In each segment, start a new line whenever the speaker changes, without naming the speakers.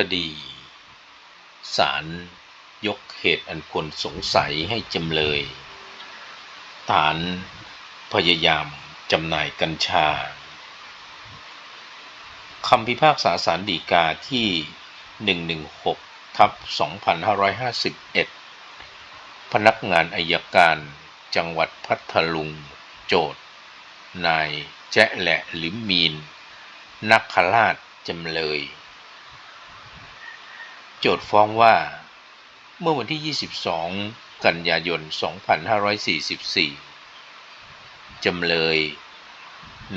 คดี ศาลยกเหตุอันควรสงสัยให้จำเลย ฐานพยายามจำหน่ายกัญชา คำพิพากษาสารดีกาที่ 116 ทับ 2551 พนักงานอายการจังหวัดพัทลุง โจทย์นายแจ๊ะแหละลิมมีน นักขราชจำเลย โจทย์ฟ้องว่า เมื่อวันที่ 22 กันยายน 2544 จำเลย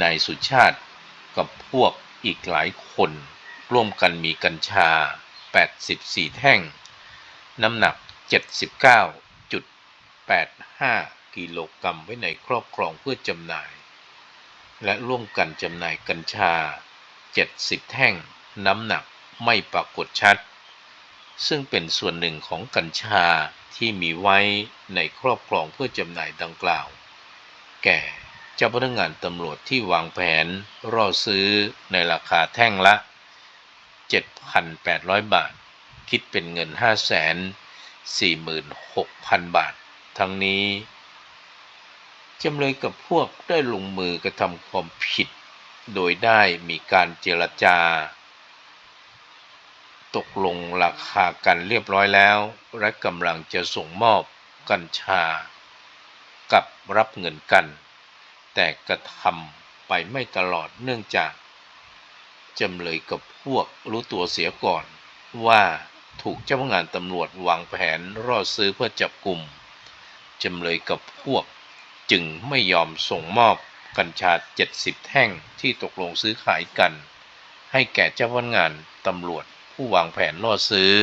นายสุชาติกับพวกอีกหลายคน ร่วมกันมีกัญชา 84 แท่ง น้ำหนัก 79.85 กิโลกรัมไว้ในครอบครองเพื่อจำหน่าย และร่วมกันจำหน่ายกัญชา 70 แท่ง น้ำหนักไม่ปรากฏชัด ซึ่งเป็นส่วนหนึ่งของกัญชาที่มีไว้ในครอบครองเพื่อจำหน่ายดังกล่าว แก่เจ้าพนักงานตำรวจที่วางแผนรอซื้อในราคาแท่งละ 7,800 บาท คิดเป็นเงิน 546,000 บาท ทั้งนี้จำเลยกับพวกได้ลงมือกระทำความผิด โดยได้มีการเจรจา ตกลงราคากันเรียบร้อยแล้ว และกำลังจะส่งมอบกัญชา กับรับเงินกัน แต่กระทำไปไม่ตลอดเนื่องจากจำเลยกับพวกรู้ตัวเสียก่อน ว่าถูกเจ้าพนักงานตำรวจวางแผนรอดซื้อเพื่อจับกลุ่มจำเลยกับพวกจึงไม่ยอมส่งมอบกัญชา 70 แท่งที่ตกลงซื้อขายกัน ให้แก่เจ้าพนักงานตำรวจ ผู้วางแผนล่อซื้อ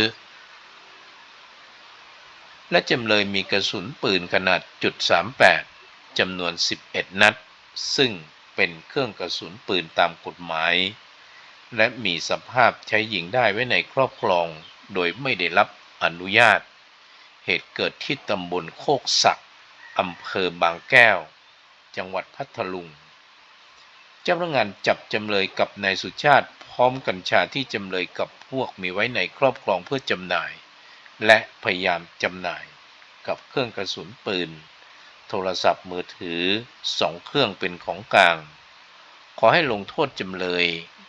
และจำเลยมีกระสุนปืนขนาดจุด38จำนวน 11 นัด ซึ่งเป็นเครื่องกระสุนปืนตามกฎหมาย และมีสภาพใช้ยิงได้ไว้ในครอบครองโดยไม่ได้รับอนุญาต เหตุเกิดที่ตำบลโคกศักด์อำเภอบางแก้ว จังหวัดพัทลุง เจ้าพนักงานจับจำเลยกับนายสุชาติ ร้อมกัญชาที่จำเลยกับพวกมีไว้ในครอบครองเพื่อจำหน่าย และพยายามจำหน่าย กับเครื่องกระสุนปืน โทรศัพท์มือถือสองเครื่องเป็นของกลาง ขอให้ลงโทษจำเลย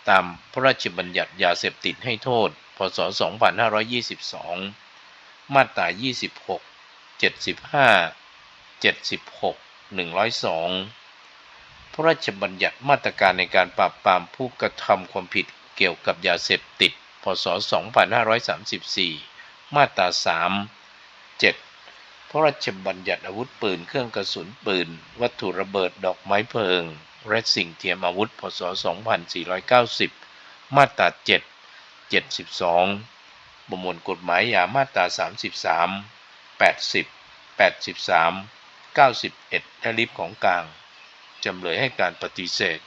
ตามพระราชบัญญัติยาเสพติดให้โทษ พศ 2522 มาตรา 26 75 76 102 พระราชบัญญัติมาตรการในการปราบปรามผู้กระทำความผิด เกี่ยวกับยาเสพติด พศ 2534 มาตรา 3 7 พระราชบัญญัติอาวุธปืน เครื่องกระสุนปืน วัตถุระเบิดดอกไม้เพลิง และสิ่งเทียมอาวุธ พศ 2490 มาตรา 7 72 ประมวลกฎหมายยามาตรา 33 80 83 91 และลิฟของกลาง จำเลยให้การปฏิเสธ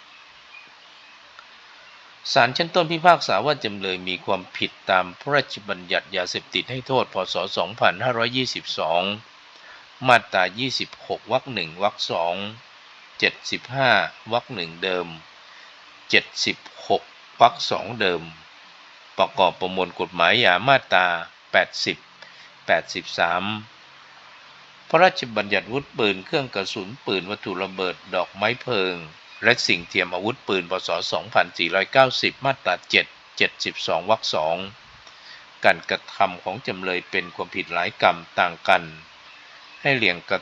ศาลชั้นต้นพิพากษาว่าจำเลยมีความผิดตามพระราชบัญญัติยาเสพติดให้โทษ พศ 2522 มาตรา 26 วรรคหนึ่งวรรคสอง75 วรรคหนึ่งเดิม 76 วรรคสองเดิม ประกอบประมวลกฎหมายยามาตรา 80 83 พระราชบัญญัติวุธปืนเครื่องกระสุนปืนวัตถุระเบิดดอกไม้เพลิง และสิ่งเทียมอาวุธปืนพศ 2490 มาตรา 7 72 วรรคสองการกระทำของจำเลยเป็นความผิดหลายกรรมต่างกัน ให้เรียงกระ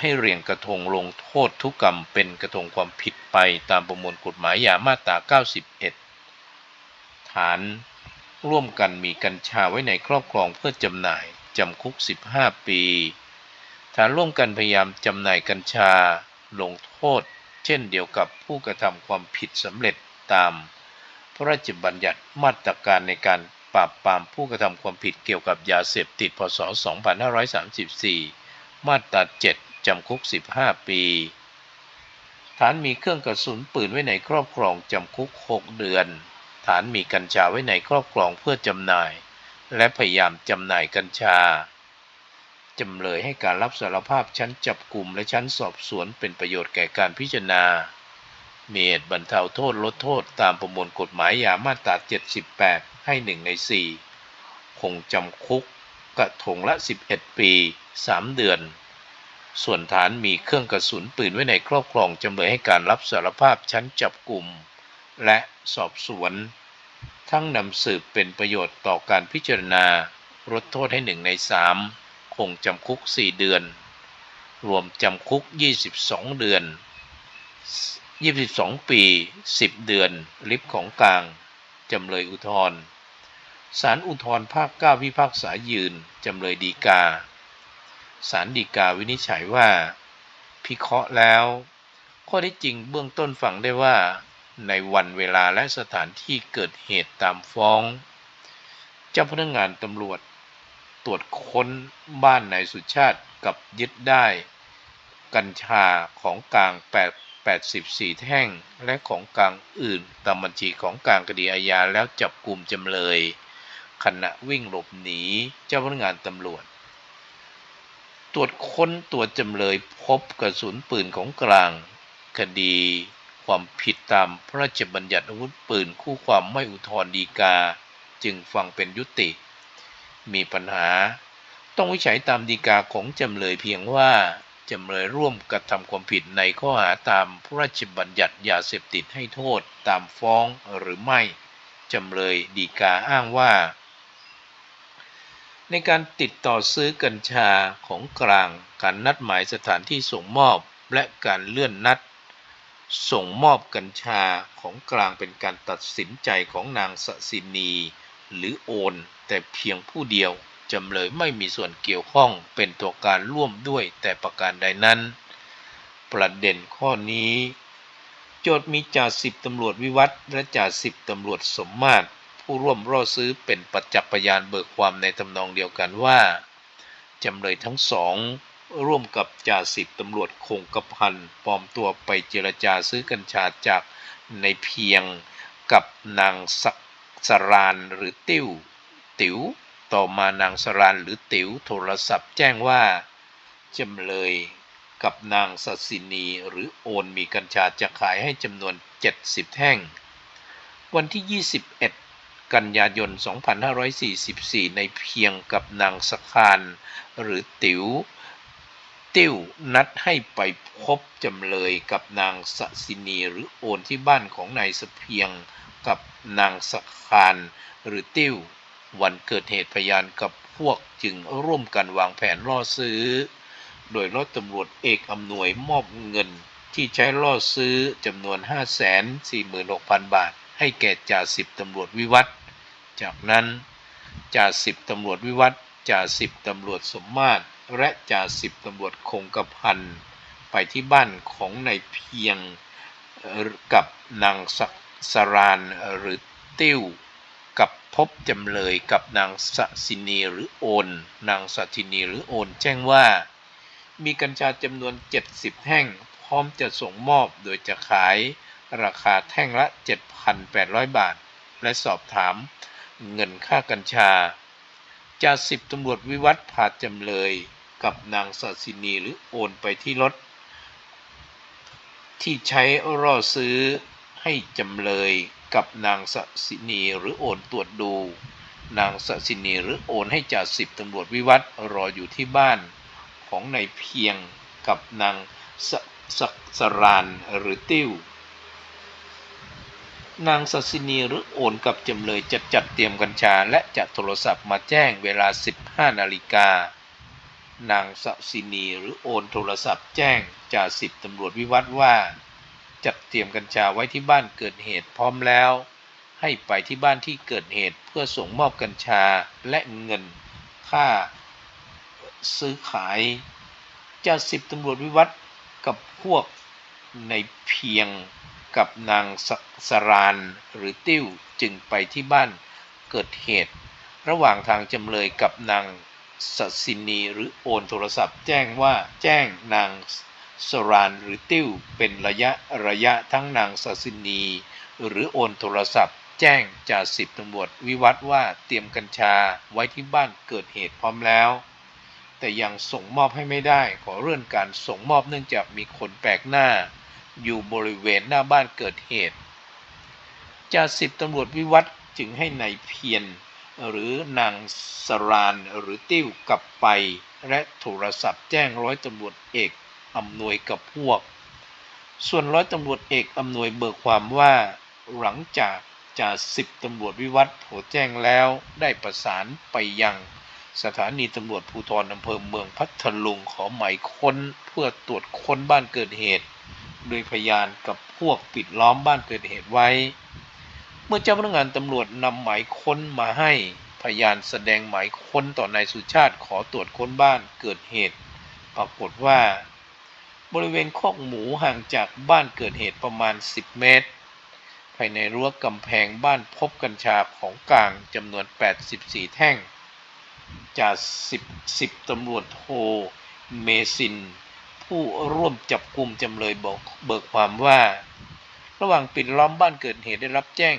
ให้เรียงกระทงลงโทษทุกกรรมเป็นกระทงความผิดไปตามประมวลกฎหมายยามาตรา 91 ฐานร่วมกันมีกัญชาไว้ในครอบครองเพื่อจำหน่าย จำคุก 15 ปี ฐานร่วมกันพยายามจำหน่ายกัญชาลงโทษ เช่นเดียวกับผู้กระทำความผิดสำเร็จตาม พระราชบัญญัติมาตรการในการปราบปรามผู้กระทำความผิดเกี่ยวกับยาเสพติดพศ 2534 มาตรา 7 จำคุก 15 ปี ฐานมีเครื่องกระสุนปืนไว้ในครอบครองจำคุก 6 เดือน ฐานมีกัญชาไว้ในครอบครองเพื่อจำหน่าย และพยายามจำหน่ายกัญชา จำเลยให้การรับสารภาพชั้นจับกลุ่มและชั้นสอบสวนเป็นประโยชน์แก่การพิจารณามีเหตุบรรเทาโทษลดโทษตามประมวลกฎหมายยามาตรา 78 ให้หนึ่งในสี่คงจำคุกกระทงละ 11 ปี 3 เดือน ส่วนฐานมีเครื่องกระสุนปืนไว้ในครอบครองจำเลยให้การรับสารภาพชั้นจับกลุ่ม และสอบสวน ทั้งนำสืบเป็นประโยชน์ต่อการพิจารณาลดโทษให้หนึ่งในสาม คงจำคุก 4 เดือน รวมจำคุก 22 เดือน 22 ปี 10 เดือน ลิฟของกลาง จำเลยอุทธรศาลอุทธรภาค 9 พิพากษายืน จำเลยดีกาศาลฎีกาวินิจฉัยว่า พิเคราะห์แล้ว ข้อที่จริงเบื้องต้นฟังได้ว่า ในวันเวลาและสถานที่เกิดเหตุตามฟ้อง เจ้าพนักงานตำรวจ ตรวจค้นบ้านนายสุชาติกับยึดได้กัญชาของกลาง 8 84 แท่ง และของกลางอื่นตามบัญชีของกลางคดีอาญาแล้วจับกลุ่มจำเลย ขณะวิ่งหลบหนีเจ้าพนักงานตำรวจ ตรวจค้นตัวจำเลยพบกระสุนปืนของกลาง คดีความผิดตามพระราชบัญญัติอาวุธปืนคู่ความไม่อุทธรณ์ฎีกา จึงฟังเป็นยุติ มีปัญหา ต้องวิจัยตามฎีกาของจำเลยเพียงว่าจำเลยร่วมกระทำความผิดในข้อหาตามพระราชบัญญัติยาเสพติดให้โทษตามฟ้องหรือไม่ จำเลยฎีกาอ้างว่า ในการติดต่อซื้อกัญชาของกลาง การนัดหมายสถานที่ส่งมอบและการเลื่อนนัด ส่งมอบกัญชาของกลางเป็นการตัดสินใจของนางสศินี หรือโอน แต่เพียงผู้เดียวจำเลยไม่มีส่วนเกี่ยวข้องเป็นตัวการร่วมด้วยแต่ประการใดนั้น ประเด็นข้อนี้ โจทย์มีจ่าสิบตำรวจวิวัฒน์และจ่าสิบตำรวจสมมาตร ผู้ร่วมร่อซื้อเป็นประจักพยานเบิกความในทำนองเดียวกันว่าจำเลยทั้งสองร่วมกับจ่าสิบตำรวจคงกระพันปลอมตัวไปเจรจาซื้อกัญชาจากในเพียงกับนางสัก สรานหรือติ้ว ติ๋ว ต่อมานางสรานหรือติ๋วโทรศัพท์แจ้งว่าจำเลยกับนางสัสินีหรือโอนมีกัญชาจะขายให้จำนวน 70แท่ง วันที่ 21 กันยายน 2544 ในเพียงกับนางสคานหรือติ๋ว ติ้วนัดให้ไปพบจำเลยกับนางสสินีหรือโอนที่บ้านของนายสเพียง กับนางสคานหรือติ้ว วันเกิดเหตุพยานกับพวกจึงร่วมกันวางแผนล่อซื้อ โดยร้อยตำรวจเอกอำนวยมอบเงินที่ใช้ล่อซื้อจำนวน 546,000 บาท ให้แก่จ่าสิบตำรวจวิวัฒจากนั้นจ่าสิบตำรวจวิวัฒจ่าสิบตำรวจสมมาตร และจ่าสิบตำรวจคงกระพัน ไปที่บ้านของนายเพียงกับนางสัก สรานหรือติ้ว กับพบจำเลยกับนางสสินีหรือโอน นางสัินีหรือโอน แจ้งว่า มีกัญชาจำนวน 70แท่ง พร้อมจะส่งมอบโดยจะขายราคาแท่งละ 7,800 บาท และสอบถามเงินค่ากัญชาจ่าสิบตำรวจวิวัฒน์พาจำเลยกับนางสัสินีหรือโอนไปที่รถ ที่ใช้ร่อซื้อ ให้จำเลยกับนางสสินีหรือโอนตรวจดู นางสสินีหรือโอนให้จ่าสิบตำรวจวิวัฒรออยู่ที่บ้านของนายเพียงกับนางสสสรานหรือติ้ว นางสสินีหรือโอนกับจำเลยจะจัดเตรียมกัญชา และจะโทรศัพท์มาแจ้งเวลา 15 นาฬิกา นางสสินีหรือโอนโทรศัพท์แจ้งจ่าสิบตำรวจวิวัฒว่า จัดเตรียมกัญชาไว้ที่บ้านเกิดเหตุพร้อมแล้ว ให้ไปที่บ้านที่เกิดเหตุเพื่อส่งมอบกัญชาและเงินค่าซื้อขายจ่าสิบตำรวจวิวัฒกับพวกในเพียงกับนางสสรานหรือติ้วจึงไปที่บ้านเกิดเหตุ ระหว่างทางจำเลยกับนางสสินีหรือโอนโทรศัพท์ แจ้งว่าแจ้งนาง สรานหรือติ้วเป็นระยะระยะทั้งนางสสินี หรือโอนโทรศัพท์ แจ้งจ่าสิบตำรวจวิวัฒน์ว่าเตรียมกัญชาไว้ที่บ้านเกิดเหตุพร้อมแล้ว แต่ยังส่งมอบให้ไม่ได้ขอเลื่อนการส่งมอบเนื่องจากมีคนแปลกหน้า อยู่บริเวณหน้าบ้านเกิดเหตุจ่าสิบตำรวจวิวัฒน์จึงให้ในายเพียรหรือนางสรานหรือติ้วกลับไป และโทรศัพท์แจ้งร้อยตำรวจเอก อำนวยกับพวก ส่วนร้อยตำรวจเอกอำนวยเบิกความว่า หลังจากจ่าสิบตำรวจวิวัฒน์โทรแจ้งแล้วได้ประสานไปยังสถานีตำรวจภูธรอำเภอเมืองพัทลุงขอหมายค้นเพื่อตรวจค้นบ้านเกิดเหตุ โดยพยานกับพวกปิดล้อมบ้านเกิดเหตุไว้ เมื่อเจ้าพนักงานตำรวจนำหมายค้นมาให้พยานแสดงหมายค้นต่อนายสุชาติขอตรวจค้นบ้านเกิดเหตุ ปรากฏว่า บริเวณคอกหมูห่างจากบ้านเกิดเหตุประมาณ 10 เมตร ภายในรั้วกำแพงบ้านพบกัญชาของกลางจำนวน 84 แท่ง จากสิบสิบตำรวจโทเมซิน ผู้ร่วมจับกลุ่มจำเลยบอกเบิกความว่า ระหว่างปิดล้อมบ้านเกิดเหตุได้รับแจ้ง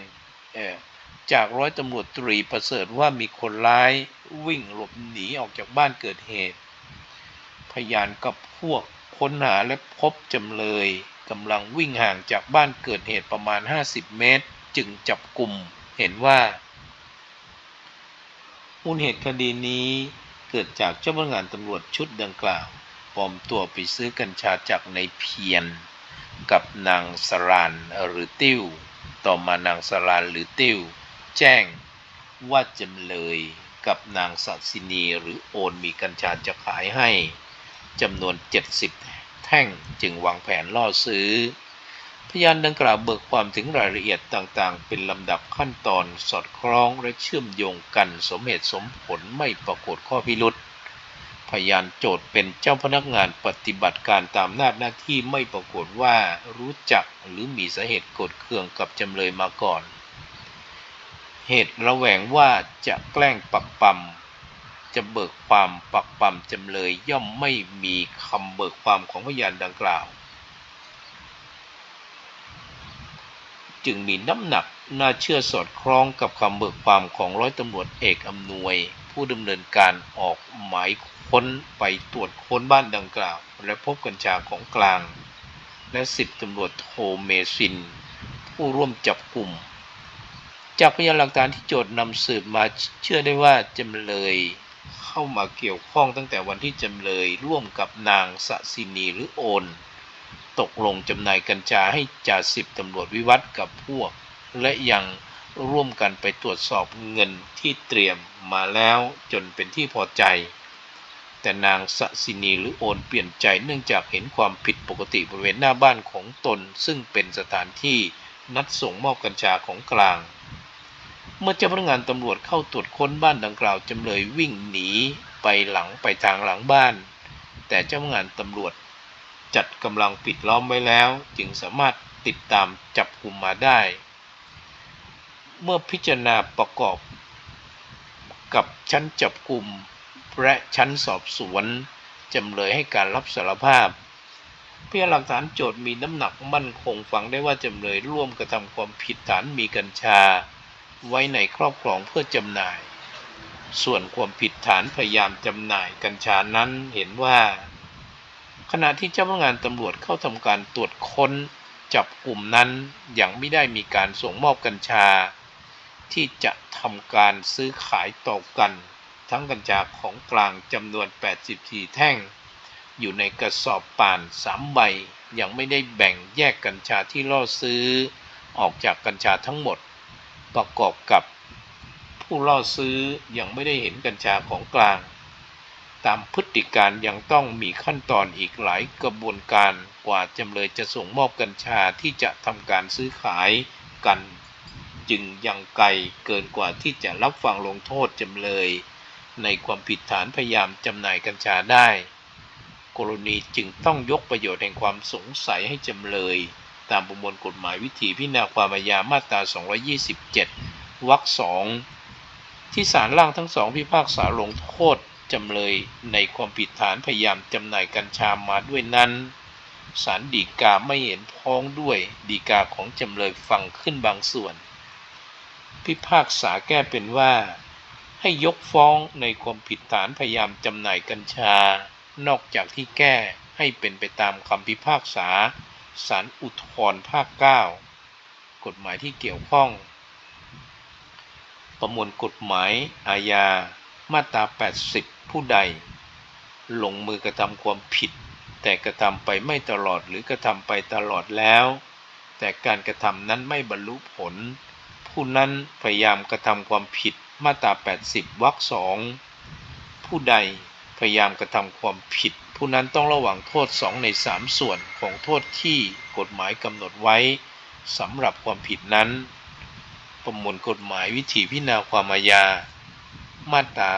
จากร้อยตำรวจตรีประเสริฐว่ามีคนร้ายวิ่งหลบหนีออกจากบ้านเกิดเหตุ พยานกับพวก ค้นหาและพบจำเลยกำลังวิ่งห่างจากบ้านเกิดเหตุประมาณ 50 เมตร จึงจับกลุ่มเห็นว่ามูลเหตุคดีนี้เกิดจากเจ้าพนักงานตำรวจชุดดังกล่าวปลอมตัวไปซื้อกัญชาจากในเพียรกับนางสรานหรือติ้ว ต่อมานางสรานหรือติ้ว แจ้งว่าจำเลยกับนางสัสินีหรือโอนมีกัญชาจะขายให้ จำนวน 70 แท่งจึงวางแผนล่อซื้อ พยานดังกล่าวเบิกความถึงรายละเอียดต่างๆ เป็นลำดับขั้นตอนสอดคล้องและเชื่อมโยงกันสมเหตุสมผลไม่ปรากฏข้อพิรุษพยานโจทย์เป็นเจ้าพนักงานปฏิบัติการตามหน้าหน้าที่ไม่ปรากฏว่ารู้จักหรือมีสาเหตุโกรธเคืองกับจำเลยมาก่อน เหตุระแวงว่าจะแกล้งปักปั๊ม จะเบิกความปักปั๊มจำเลยย่อมไม่มีคำเบิกความของพยานดังกล่าว จึงมีน้ำหนักน่าเชื่อสอดคล้องกับคำเบิกความของร้อยตำรวจเอกอำนวย ผู้ดำเนินการออกหมายค้นไปตรวจค้นบ้านดังกล่าว และพบกัญชาของกลาง และสิบตำรวจโทเมซิน ผู้ร่วมจับกลุ่ม จากพยานหลักฐานที่โจทย์นำสืบมาเชื่อได้ว่าจำเลย เข้ามาเกี่ยวข้องตั้งแต่วันที่จำเลยร่วมกับนางสศินีหรือโอน ตกลงจำหน่ายกัญชาให้จ่าสิบตำรวจวิวัฒกับพวก และยังร่วมกันไปตรวจสอบเงินที่เตรียมมาแล้วจนเป็นที่พอใจ แต่นางสศินีหรือโอนเปลี่ยนใจเนื่องจากเห็นความผิดปกติบริเวณหน้าบ้านของตน ซึ่งเป็นสถานที่นัดส่งมอบกัญชาของกลาง เมื่อเจ้าพนักงานตำรวจเข้าตรวจค้นบ้านดังกล่าวจำเลยวิ่งหนีไปหลังไปทางหลังบ้าน แต่เจ้าพนักงานตำรวจ จัดกำลังปิดล้อมไว้แล้ว จึงสามารถติดตามจับกลุ่มมาได้ เมื่อพิจารณาประกอบกับชั้นจับกลุ่มและชั้นสอบสวนจำเลยให้การรับสารภาพ เพื่อหลักฐานโจทย์มีน้ำหนักมั่นคงฟังได้ว่าจำเลยร่วมกระทำความผิดฐานมีกัญชา ไว้ในครอบครองเพื่อจำหน่าย ส่วนความผิดฐานพยายามจำหน่ายกัญชานั้นเห็นว่า ขณะที่เจ้าพนักงานตำรวจเข้าทำการตรวจค้นจับกลุ่มนั้นยังไม่ได้มีการส่งมอบกัญชา ที่จะทำการซื้อขายต่อกัน ทั้งกัญชาของกลางจำนวน 84 แท่ง อยู่ในกระสอบป่าน3ใบยังไม่ได้แบ่งแยกกัญชาที่ล่อซื้อ ออกจากกัญชาทั้งหมด ประกอบกับผู้ล่อซื้อยังไม่ได้เห็นกัญชาของกลาง ตามพฤติการยังต้องมีขั้นตอนอีกหลายกระบวนการกว่าจำเลยจะส่งมอบกัญชาที่จะทำการซื้อขายกัน จึงยังไกลเกินกว่าที่จะรับฟังลงโทษจำเลย ในความผิดฐานพยายามจำหน่ายกัญชาได้ กรณีจึงต้องยกประโยชน์แห่งความสงสัยให้จำเลย ตามประมวลกฎหมายวิธีพิจารณาความอาญามาตรา 227 วรรคสองที่ศาลล่างทั้งสองพิพากษาลงโทษจำเลยในความผิดฐานพยายามจำหน่ายกัญชามาด้วยนั้นศาลฎีกาไม่เห็นพ้องด้วยฎีกาของจำเลยฟังขึ้นบางส่วน พิพากษาแก้เป็นว่า ให้ยกฟ้องในความผิดฐานพยายามจำหน่ายกัญชา นอกจากที่แก้ให้เป็นไปตามคำพิพากษา ศาลอุทธรภาค 9 กฎหมายที่เกี่ยวข้อง ประมวลกฎหมายอาญามาตรา 80 ผู้ใด ลงมือกระทำความผิด แต่กระทำไปไม่ตลอดหรือกระทำไปตลอดแล้ว แต่การกระทำนั้นไม่บรรลุผล ผู้นั้นพยายามกระทำความผิดมาตรา 80 วรรคสองผู้ใดพยายามกระทำความผิด ผู้นั้นต้องระวังโทษ2ใน3ส่วนของโทษที่กฎหมายกำหนดไว้สำหรับความผิดนั้น ประมวลกฎหมายวิธีพิจารณาความอาญา มาตรา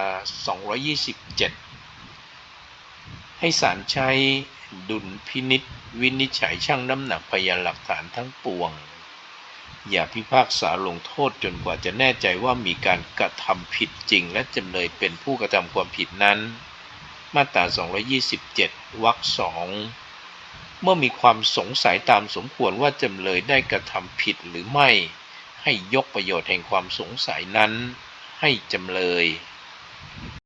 227 ให้ศาลใช้ดุลพินิษวินิจฉัยชั่งน้ำหนักพยานหลักฐานทั้งปวง อย่าพิพากษาลงโทษจนกว่าจะแน่ใจว่ามีการกระทำผิดจริง และจำเลยเป็นผู้กระทำความผิดนั้น มาตรา 227 วรรคสองเมื่อมีความสงสัยตามสมควรว่าจำเลยได้กระทำผิดหรือไม่ ให้ยกประโยชน์แห่งความสงสัยนั้น ให้จำเลย